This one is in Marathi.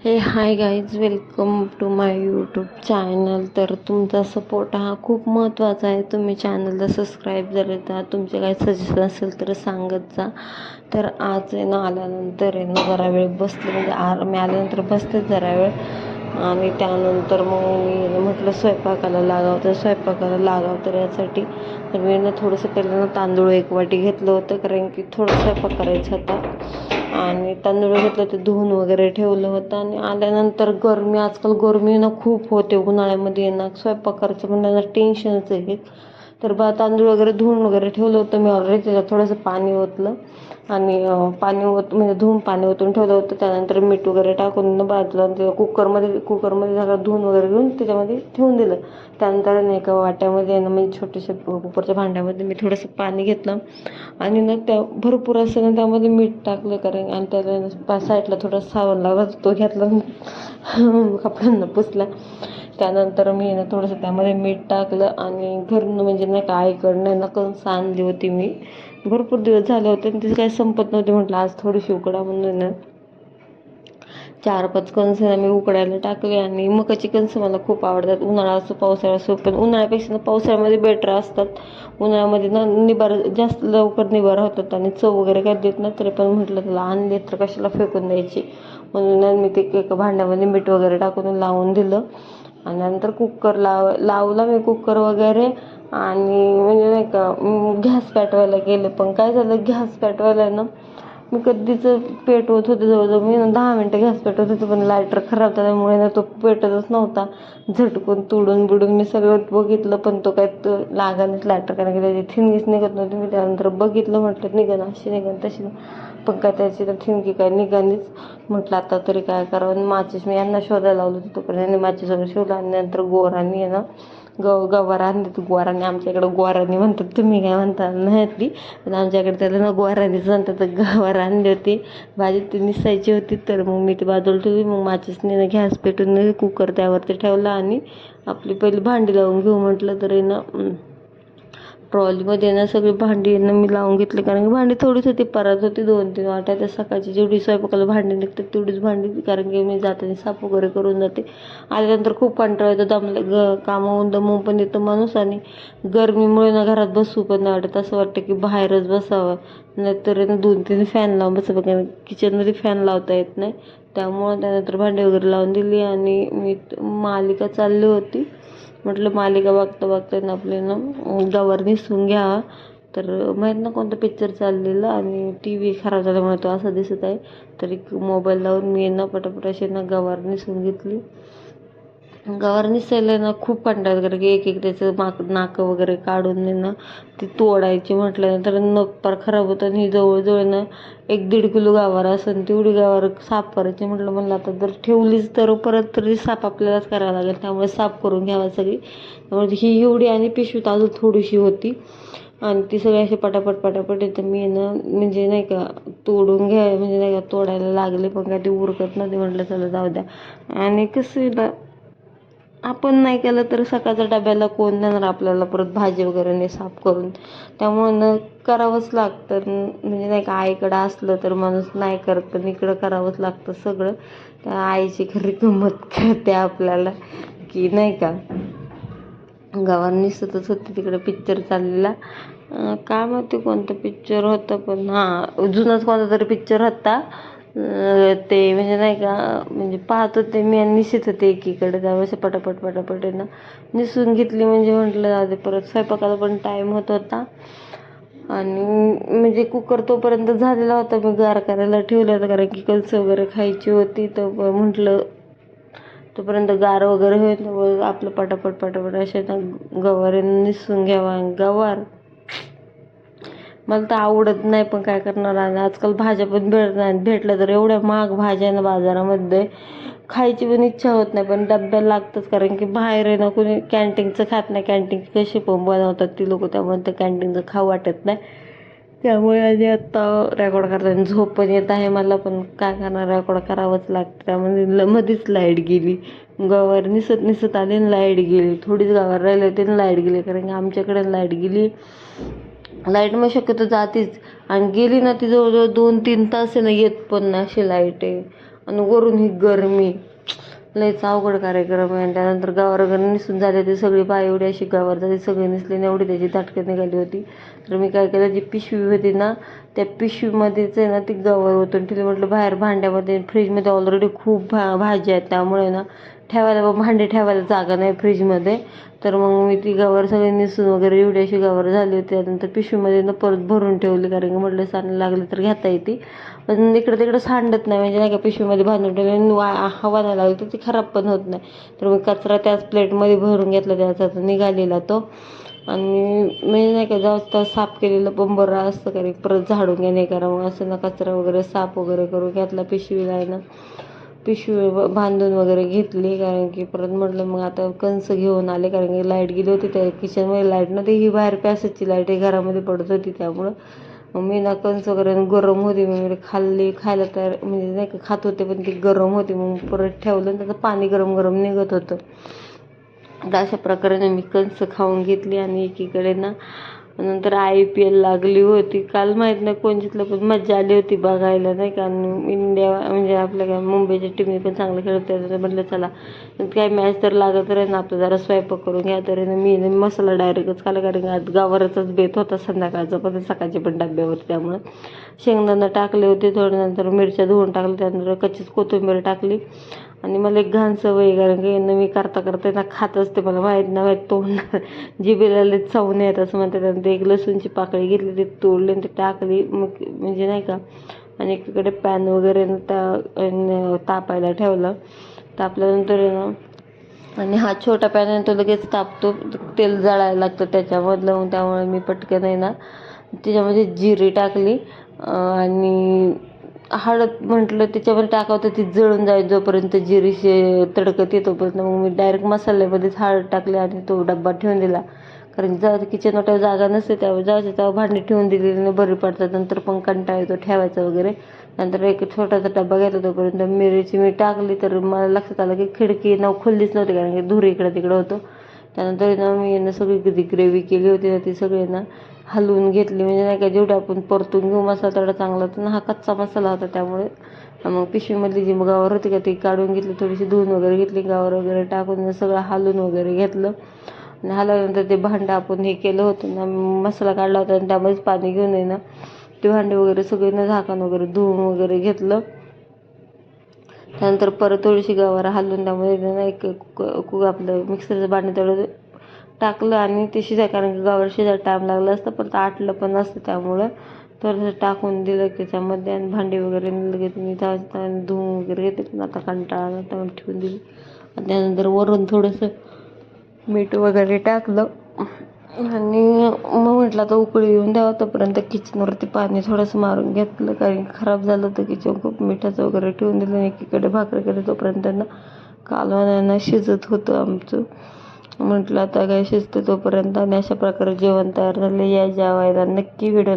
Hey hi guys welcome to my YouTube channel तर तुमचा सपोर्ट हा खूप महत्त्वाचा आहे. तुम्ही चॅनलला सबस्क्राईब जर तर तुमचे काही सजेशन असेल तर सांगत जा. तर आज आहे ना आल्यानंतर आहे ना जरा वेळ बसले म्हणजे आर मी आल्यानंतर बसतेच जरा वेळ. आणि त्यानंतर मग मी म्हटलं स्वयंपाकाला लागावं. तर स्वयंपाकाला लागावं तर यासाठी तर मी ना थोडंसं पहिलं ना तांदूळ एक वाटी घेतलं होतं. कारण की थोडं स्वयंपाक करायचा होता. आणि तांदूळ घेतलं ते धुवून वगैरे ठेवलं होतं. आणि आल्यानंतर गरमी आजकाल गरमी ना खूप होते उन्हाळ्यामध्ये. ना स्वयंपाक करायचं म्हणजे टेन्शनच आहे. तर बा तांदूळ वगैरे धुवून वगैरे ठेवलं होतं मी ऑलरेडी त्याच्यात थोडंसं पाणी ओतलं. आणि पाणी ओत म्हणजे धुवून पाणी ओतून ठेवलं होतं. त्यानंतर मीठ वगैरे टाकून बाजूला ते कुकरमध्ये कुकरमध्ये सगळं धुवून वगैरे घेऊन त्याच्यामध्ये ठेवून दिलं. त्यानंतर नाही एका वाट्यामध्ये ना म्हणजे छोट्याशा कुकरच्या भांड्यामध्ये मी थोडंसं पाणी घेतलं. आणि ना त्या भरपूर असं ना त्यामध्ये मीठ टाकलं कारण आणि त्याला साईडला थोडा सावण लागला तो घेतला कपड्यांना पुसला. त्यानंतर मी ना थोडंसं त्यामध्ये मीठ टाकलं आणि घरून म्हणजे नाही का आईकडनं ना कंस आणली होती मी. भरपूर दिवस झाले होते आणि तिचं काही संपत नव्हते म्हटलं आज थोडीशी उकडा म्हणून चार पाच कणसं मी उकडायला टाकले आणि मकाची कणसं मला खूप आवडतात. उन्हाळा असो पावसाळा असो पण उन्हाळ्यापेक्षा पावसाळ्यामध्ये बेटर असतात. उन्हाळ्यामध्ये ना निबार जास्त लवकर निबार होतात आणि चव वगैरे काय देत नाही तरी पण म्हटलं त्याला आणले तर कशाला फेकून द्यायची? म्हणून मी ते एका भांड्यामध्ये मीठ वगैरे टाकून लावून दिलं. आणि नंतर कुकर लाव लावला मी कुकर वगैरे. आणि म्हणजे नाही का गॅस पेटवायला गेले पण काय झालं गॅस पेटवायला ना मी कधीच पेटवत होते जवळजवळ मी दहा मिनटं गॅस पेटवत होते पण लायटर खराब झाल्यामुळे ना तो पेटतच नव्हता. झटकून तुडून बिडून मी सगळं बघितलं पण तो काय तो लागानेच लायटर कारण की त्याची थिनगीच निघत नव्हती मी त्यानंतर बघितलं म्हटलं निघन अशी निघन तशी पण काय त्याची तर थिनगी काय निघालीच. म्हटलं आता तरी काय करावं? माचीस मी यांना शोधायला लावलं होतं तोपर्यंत माचीस शोधला आणि नंतर गोरांनी ना गव गवार आणली तू गोरांनी आमच्या म्हणतात तुम्ही काय म्हणता? नाही पण आमच्याकडे त्याला ना गोरांनीच म्हणतात तर गवार आणली होती. भाजी ती निसायची होती तर मग मी ती बाजूला ठेवली मग माचीसने गॅस पेटून कुकर त्यावरती ठेवला आणि आपली पहिली भांडी लावून घेऊ म्हटलं तर ना ट्रॉलीमध्ये ना सगळी भांडी ना मी लावून घेतली. कारण की भांडी थोडीच होती परत होती दोन तीन वाट्या. त्या सकाळची जेवढी स्वयंपाकाला भांडी निघतात तेवढीच भांडी कारण की मी जाताना साफ वगैरे करून जाते. आल्यानंतर खूप कंटाळा येतो दमलं ग कामावून दमून पण येतो माणूस. आणि गरमीमुळे ना घरात बसू पण नाही वाटत. असं वाटतं की बाहेरच बसावं. नाहीतर दोन तीन फॅन लावून बसावं. कारण किचनमध्ये फॅन लावता येत नाही. त्यामुळं त्यानंतर भांडी वगैरे लावून दिली. आणि मी मालिका चालली होती. म्हटलं मालिका बघता बघता ना आपले ना. तर माहीत ना कोणता पिक्चर चाललेला आणि टी व्ही खराब झाल्यामुळे तो असा दिसत आहे. तरी मोबाईल लावून मी ना पटापट अशी ना गवार निसून घेतली. गवार सेलेनं ना खूप कंटाळा वगैरे की एक एक त्याचं माक नाकं वगैरे काढून ना ती तोडायची म्हटल्यानंतर नख पार खराब होतं. आणि जवळजवळ ना एक दीड किलो गावार असेल तेवढी गावार साफ करायची म्हटलं म्हणलं आता जर ठेवलीच तर परत तरी साफ आपल्यालाच करावं लागेल. त्यामुळे साफ करून घ्यावा सगळी. त्यामुळे ही एवढी आणि पिशवीत अजून थोडीशी होती. आणि ती सगळी अशी पटापट पटापट येतं. मी ना म्हणजे नाही का तोडून घ्या म्हणजे नाही का तोडायला लागले पण काय ते उरकत नव्हती म्हटलं चला जाऊ द्या. आणि कसं आपण नाही केलं तर सकाळच्या डब्याला कोण देणार आपल्याला? परत भाजी वगैरे नाही साफ करून. त्यामुळं न करावंच लागतं. म्हणजे नाही का आईकडं असलं तर माणूस नाही करत पण इकडं करावंच लागतं सगळं. त्या आईची खरी गंमत कळते आपल्याला की नाही का? गावात निसतच होती तिकडे पिक्चर चाललेला. काय माहिती कोणतं पिक्चर होतं पण हां जुनाच कोणता तरी पिक्चर होता. ते म्हणजे नाही का म्हणजे पाहत होते मी आणि निसत होते एकीकडे. त्यावेळेस पटापट पटापट आहे ना. निसून घेतली म्हणजे म्हटलं जाते परत स्वयंपाकाला पण टाईम होत होता. आणि म्हणजे कुकर तोपर्यंत झालेला होता. मी गार करायला ठेवला होता कारण की कलस वगैरे खायची होती. तर म्हटलं तोपर्यंत गार वगैरे होईल. आपलं पटापट पटापट असे ना गवार निसून घ्यावा. गवार मला तर आवडत नाही पण काय करणार आणि आजकाल भाज्या पण भेटत नाही. भेटल्या तर एवढ्या महाग भाज्या आहे ना बाजारामध्ये. खायची पण इच्छा होत नाही पण डब्याला लागतंच कारण की बाहेर आहे ना कोणी कॅन्टीनचं खात नाही. कॅन्टीन कशी पण बनवतात ती लोक त्यामुळे ते कॅन्टीनचं खाऊ वाटत नाही. त्यामुळे आधी आत्ता रेकॉर्ड करताना झोप पण येत आहे मला पण काय करणार? रेकॉर्ड करावंच लागतं. त्यामध्ये ल मध्येच लाइट गेली. गवार निसत निसत आली आणि लाइट गेली. थोडीच गावावर राहिली होती आणि लाइट गेली. कारण की आमच्याकडे लाइट गेली. लाइट मग शक्यतो जातीच. आणि गेली ना ती जवळजवळ दोन तीन तास आहे ना येत पण ना अशी लाइट आहे. आणि वरून ही गरमी. लयच अवघड कार्यक्रम आहे. आणि त्यानंतर गावावर वगैरे निसून झाले ते सगळी बाय एवढी अशी गावावर झाली सगळी निसली एवढी त्याची दाटकं निघाली होती. तर मी काय केलं जी पिशवी होती ना त्या पिशवीमध्येच आहे ना ती गवर ओतून ठेवली म्हटलं बाहेर भांड्यामध्ये फ्रीजमध्ये ऑलरेडी खूप भा भाज्या आहेत. त्यामुळे ना ठेवायला भांडे ठेवायला जागा नाही फ्रीजमध्ये. तर मग मी ती गवर सगळी निसून वगैरे एवढी अशी गवर झाली होती. त्यानंतर पिशवीमध्ये ना परत भरून ठेवली कारण की म्हटलं सांड लागलं तर घेता येते. पण इकडं तिकडं सांडत नाही. म्हणजे नाही का पिशवीमध्ये बांधून ठेवली आणि वा हवा नाही लागली तर ती खराब पण होत नाही. तर मी कचरा त्याच प्लेटमध्ये भरून घेतला त्याचा निघालेला तो. आणि मी नाही का जास्त साफ केलेलं पण बरं असतं कारण परत झाडून घेणे करा मग असं ना कचरा वगैरे साफ वगैरे करून घेतला पिशवीला आहे ना. पिशवी बांधून वगैरे घेतली कारण की परत म्हटलं मग आता कंस घेऊन आले कारण की लाइट गेली होती त्या किचनमध्ये. लाइट नव्हती ही बाहेर पॅसेजची लाइट ही घरामध्ये पडत होती त्यामुळं. मग मी ना कंस वगैरे गरम होती मग खाल्ली खायला तर म्हणजे नाही का खात होते पण ती गरम होती मग परत ठेवलं आणि त्याचं पाणी गरम गरम निघत होतं. तर अशा प्रकारे मी कंस खाऊन घेतली आणि एकीकडे ना नंतर आय पी एल लागली होती. काल माहीत नाही कोणतीतलं पण मजा आली होती बघायला नाही का? इंडिया म्हणजे आपल्या काय मुंबईच्या टीमने पण चांगलं खेळत होते म्हटलं चला काय मॅच तर लागत राहील ना आपलं जरा स्वयंपाक करून घ्या तर मी मसाला डायरेक्टच खाला कारण आज गावावरचाच बेत होता संध्याकाळचा पण सकाळचे पण डब्यावर त्यामुळं. शेंगदाणा टाकले होते थोडं नंतर मिरच्या धुवून टाकल्या त्यानंतर कच्चीच कोथिंबीर टाकली. आणि मला एक घाण सवय कारण की यांना मी करता करता ना खात असते मला माहीत नाही माहीत तोंड जिबेला लई चावून येत असं म्हणतात. आणि ते एक लसूणची पाकळी घेतली ती तोडली आणि ती टाकली. मग म्हणजे नाही का आणि एकीकडे पॅन वगैरे त्या तापायला ठेवलं. तापल्यानंतर ना आणि हा छोटा पॅन आहे तो लगेच तापतो. तेल जळायला लागतं त्याच्यामधलं मग त्यामुळे मी पटकन आहे ना त्याच्यामध्ये जिरी टाकली. आणि हळद म्हटलं त्याच्यामध्ये टाकावं तर ती जळून जाईल जोपर्यंत जिरीशी तडकत येतोपर्यंत तोपर्यंत मग मी डायरेक्ट मसाल्यामध्येच हळद टाकली आणि तो डब्बा ठेवून दिला. कारण जा किचन वाट्यावर जागा नसते त्यावेळी जायचं तेव्हा भांडी ठेवून दिलेली बरी पडतात. नंतर पण कंटाळा येतो ठेवायचा वगैरे. नंतर एक छोटासा डब्बा घेतला तोपर्यंत. मिरची मी टाकली तर मला लक्षात आलं की खिडकी नाव खुल्लीच नव्हती कारण की धूर इकडं तिकडं होतं. त्यानंतर ना मी ना सगळी ती ग्रेव्ही केली होती ना ती सगळी ना हलवून घेतली म्हणजे नाही का जेवढं आपण परतून घेऊ मसाला तेवढा चांगला होता. ना हा कच्चा मसाला होता त्यामुळे. मग पिशवीमधली जी गावर होती का ती काढून घेतली थोडीशी धुवून वगैरे घेतली गावर वगैरे टाकून सगळं हलवून वगैरे घेतलं. आणि हलवल्यानंतर ते भांडं आपण हे केलं होतं ना मसाला काढला होता आणि त्यामध्येच पाणी घेऊन आहे ना ते भांडे वगैरे सगळे ना झाकण वगैरे धुवून वगैरे घेतलं. त्यानंतर परत थोडीशी गवार हलवून त्यामध्ये एक कु- कु- आपलं मिक्सरचं भांडं तेवढं टाकलं आणि ते शिजाय कारण की गवार शिजायला टाईम लागला असतं पण आटलं पण असतं त्यामुळं. थोडंसं टाकून दिलं त्याच्यामध्ये आणि भांडी वगैरे लगेच मी त्या धुवून वगैरे घेते पण आता कंटाळा आला त्यामुळे ठेवून दिली. आणि त्यानंतर वरून थोडंसं मीठ वगैरे टाकलं. आणि मग म्हटलं आता उकळी येऊन द्यावं तोपर्यंत किचनवरती पाणी थोडंसं मारून घेतलं. कारण की खराब झालं तर किचन खूप मिठाचं वगैरे ठेवून दिलं आणि एकीकडे भाकरी केली तोपर्यंत त्यांना कालवणानं शिजत होतं आमचं. म्हटलं आता काय शिजतं तोपर्यंत आणि अशा प्रकारे जेवण तयार झालं या जेवायला नक्की व्हिडिओला